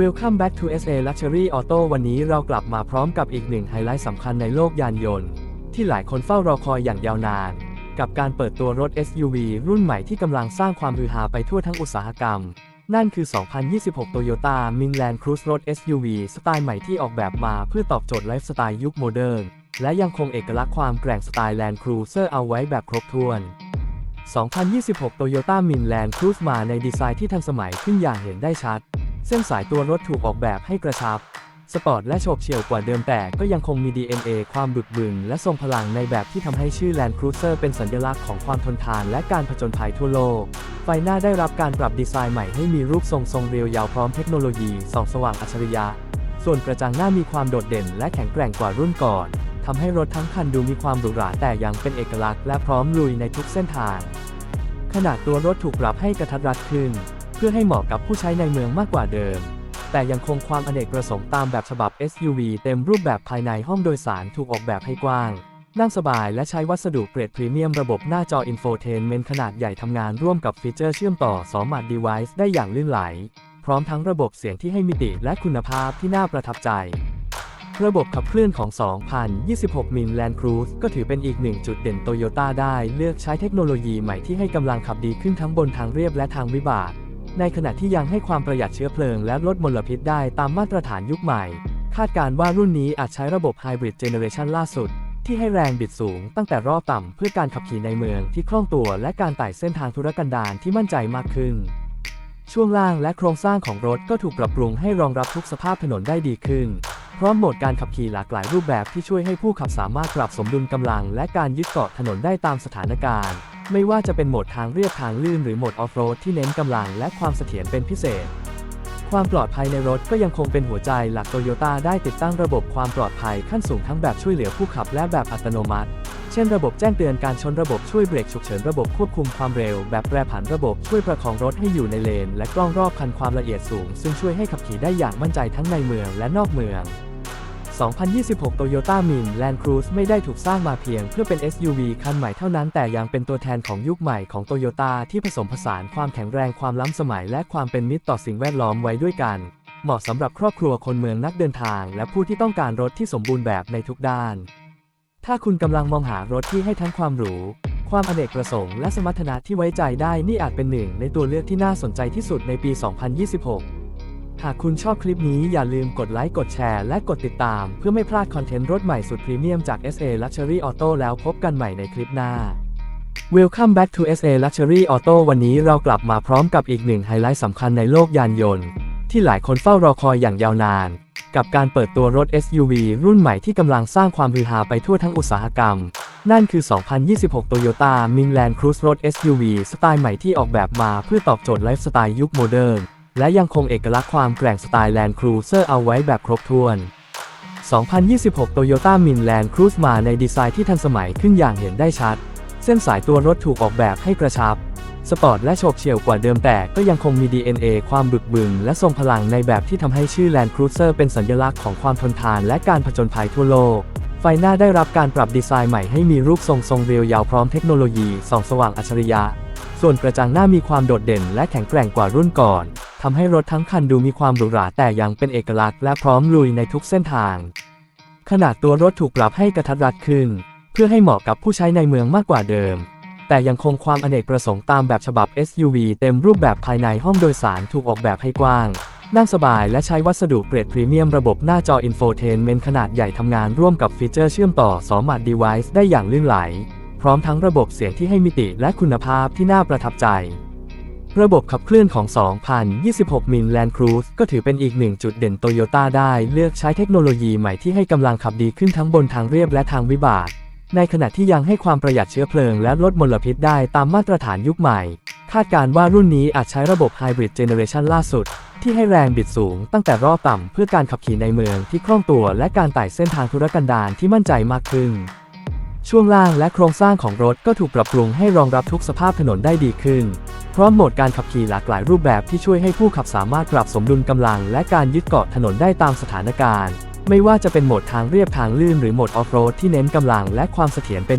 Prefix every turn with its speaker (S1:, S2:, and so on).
S1: Welcome back to SA Luxury Auto วันนี้เรากลับมาพร้อมกับอีกหนึ่งไฮไลท์สำคัญในโลกยานยนต์ ที่หลายคนเฝ้ารอคอยอย่างยาวนาน กับการเปิดตัวรถ SUV รุ่นใหม่ที่กำลังสร้างความฮือฮาไปทั่วทั้งอุตสาหกรรม นั่นคือ 2026 Toyota Midland Cruise รถ SUV สไตล์ใหม่ที่ออกแบบมาเพื่อตอบโจทย์ไลฟ์สไตล์ยุคโมเดิร์นและยังคงเอกลักษณ์ความแกร่งสไตล์ Land Cruiser เอาไว้แบบครบถ้วน2026 Toyota Midland Cruise มาในดีไซน์ที่ทันสมัยขึ้นอย่างเห็นได้ชัด เส้นสายตัวรถถูกออกแบบให้กระชับ สปอร์ตและโฉบเฉี่ยวกว่าเดิมแต่ก็ยังคงมี DNA ความบึกบึนและทรงพลังในแบบที่ทำให้ชื่อ Land Cruiser เป็นสัญลักษณ์ของความทนทานและการผจญภัยทั่วโลก ไฟหน้าได้รับการปรับดีไซน์ใหม่ให้มีรูปทรงทรงเรียวยาวพร้อมเทคโนโลยีส่องสว่างอัจฉริยะ ส่วนกระจังหน้ามีความโดดเด่น และแข็งแกร่งกว่ารุ่นก่อนทำให้รถทั้งคันดูมีความหรูหราแต่ยังเป็นเอกลักษณ์และพร้อมลุยในทุกเส้นทางขนาดตัวรถถูกปรับให้กระทัดรัดขึ้น พื่อให้เหมาะกับผู้ใช้ในเมืองมากกว่าเดิม แต่ยังคงความอเนกประสงค์ตามแบบฉบับ SUV เต็มรูปแบบภายในห้องโดยสารถูกออกแบบให้กว้าง นั่งสบายและใช้วัสดุเกรดพรีเมียมระบบหน้าจออินโฟเทนเมนต์ขนาดใหญ่ทำงานร่วมกับฟีเจอร์เชื่อมต่อสอมัด Device ได้อย่างลื่นไหล พร้อมทั้งระบบเสียงที่ให้มิติและคุณภาพที่น่าประทับใจระบบขับเคลื่อนของ 2026 มิล Land Cruise ก็ถือเป็นอีกหนึ่งจุดเด่นโตโยต้าได้เลือกใช้เทคโนโลยีใหม่ที่ให้กำลังขับดีขึ้นทั้งบนทางเรียบและทางวิบาก ในขณะที่ยังให้ความประหยัดเชื้อเพลิงและลดมลพิษได้ตามมาตรฐานยุคใหม่ คาดการว่ารุ่นนี้อาจใช้ระบบไฮบริดเจเนเรชันล่าสุด ที่ให้แรงบิดสูงตั้งแต่รอบต่ำเพื่อการขับขี่ในเมืองที่คล่องตัวและการไต่เส้นทางธุรกันดารที่มั่นใจมากขึ้น ช่วงล่างและโครงสร้างของรถก็ถูกปรับปรุงให้รองรับทุกสภาพถนนได้ดีขึ้น พร้อมโหมดการขับขี่หลากหลายรูปแบบที่ช่วยให้ผู้ขับสามารถปรับสมดุลกำลัง และการยึดเกาะถนนได้ตามสถานการณ์ ไม่ว่าจะเป็นโหมดทางเรียบทางลื่นหรือโหมดออฟโรดที่เน้นกำลังและความเสถียรเป็นพิเศษ ความปลอดภัยในรถก็ยังคงเป็นหัวใจหลักโตโยต้าได้ติดตั้งระบบความปลอดภัยขั้นสูงทั้งแบบช่วยเหลือผู้ขับและแบบอัตโนมัติ เช่นระบบแจ้งเตือนการชนระบบช่วยเบรกฉุกเฉินระบบควบคุมความเร็ว แบบแปรผันระบบช่วยประคองรถให้อยู่ในเลน และกล้องรอบคันความละเอียดสูง ซึ่งช่วยให้ขับขี่ได้อย่างมั่นใจทั้งในเมืองและนอกเมือง 2026 Toyota Min Land Cruise ไม่ได้ถูกสร้างมาเพียงเพื่อเป็น SUV คันใหม่เท่านั้น แต่ยังเป็นตัวแทนของยุคใหม่ของ Toyota ที่ผสมผสานความแข็งแรงความล้ำสมัย และความเป็นมิตรต่อสิ่งแวดล้อมไว้ด้วยกัน เหมาะสำหรับครอบครัวคนเมืองนักเดินทาง และผู้ที่ต้องการรถที่สมบูรณ์แบบในทุกด้าน ถ้าคุณกำลังมองหารถที่ให้ทั้งความหรูความอเนกประสงค์และสมรรถนะที่ไว้ใจได้นี่อาจเป็นหนึ่งในตัวเลือกที่น่าสนใจที่สุดในปี 2026 หากคุณชอบคลิปนี้อย่าลืมกดไลค์กดแชร์และกดติดตาม เพื่อไม่พลาดคอนเทนต์รถใหม่สุดพรีเมียมจาก SA Luxury Auto แล้วพบกันใหม่ในคลิปหน้า Welcome back to SA Luxury Auto วันนี้เรากลับมาพร้อมกับอีกหนึ่งไฮไลท์สำคัญในโลกยานยนต์ ที่หลายคนเฝ้ารอคอยอย่างยาวนาน กับการเปิดตัวรถ SUV รุ่นใหม่ที่กำลังสร้างความฮือฮาไปทั่วทั้งอุตสาหกรรม นั่นคือ 2026 Toyota Midland Cruise รถ SUV สไตล์ใหม่ที่ออกแบบมาเพื่อตอบโจทย์ไลฟ์สไตล์ยุคโมเดิร์น และยังคงเอกลักษณ์ความแกร่งสไตล์ Land Cruiser เอาไว้แบบครบถ้วน 2026 Toyota Midland Cruise มาในดีไซน์ที่ทันสมัยขึ้นอย่างเห็นได้ชัด เส้นสายตัวรถถูกออกแบบให้กระชับ สปอร์ตและโฉบเฉี่ยวกว่าเดิมแต่ก็ยังคงมี DNA ความบึกบึนและทรงพลังในแบบที่ทำให้ชื่อ Land Cruiser เป็นสัญลักษณ์ของความทนทานและการผจญภัยทั่วโลก ไฟหน้าได้รับการปรับดีไซน์ใหม่ให้มีรูปทรงทรงเรียวยาวพร้อมเทคโนโลยีส่องสว่างอัจฉริยะ ส่วนกระจังหน้ามีความโดดเด่นและแข็งแกร่งกว่ารุ่นก่อน ทำให้รถทั้งคันดูมีความหรูหราแต่ยังเป็นเอกลักษณ์และพร้อมลุยในทุกเส้นทาง ขนาดตัวรถถูกปรับให้กระทัดรัดขึ้น เพื่อให้เหมาะกับผู้ใช้ในเมืองมากกว่าเดิม แต่ยังคงความอเนกประสงค์ตามแบบฉบับ SUV เต็มรูปแบบภายในห้องโดยสารถูกออกแบบให้กว้าง นั่งสบายและใช้วัสดุเกรดพรีเมียมระบบหน้าจออินโฟเทนเมนต์ขนาดใหญ่ทำงานร่วมกับฟีเจอร์เชื่อมต่อสอมัด Device ได้อย่างลื่นไหล พร้อมทั้งระบบเสียงที่ให้มิติและคุณภาพที่น่าประทับใจ ระบบขับเคลื่อนของ 2026 มิล Land Cruise ก็ถือเป็นอีกหนึ่งจุดเด่นโตโยต้าได้เลือกใช้เทคโนโลยีใหม่ที่ให้กำลังขับดีขึ้นทั้งบนทางเรียบและทางวิบากในขณะที่ยังให้ความประหยัดเชื้อเพลิงและลดมลพิษได้ตามมาตรฐานยุคใหม่ คาดการว่ารุ่นนี้อาจใช้ระบบ Hybrid Generation ล่าสุด ที่ให้แรงบิดสูงตั้งแต่รอบต่ำเพื่อการขับขี่ในเมืองที่คล่องตัวและการไต่เส้นทางธุรกันดารที่มั่นใจมากขึ้น ช่วงล่างและโครงสร้างของรถก็ถูกปรับปรุงให้รองรับทุกสภาพถนนได้ดีขึ้น พร้อมโหมดการขับขี่หลากหลายรูปแบบที่ช่วยให้ผู้ขับสามารถปรับสมดุลกำลัง และการยึดเกาะถนนได้ตามสถานการณ์ ไม่ว่าจะเป็นโหมดทางเรียบทางลื่นหรือโหมดออฟโรดที่เน้นกำลังและความเสถียรเป็น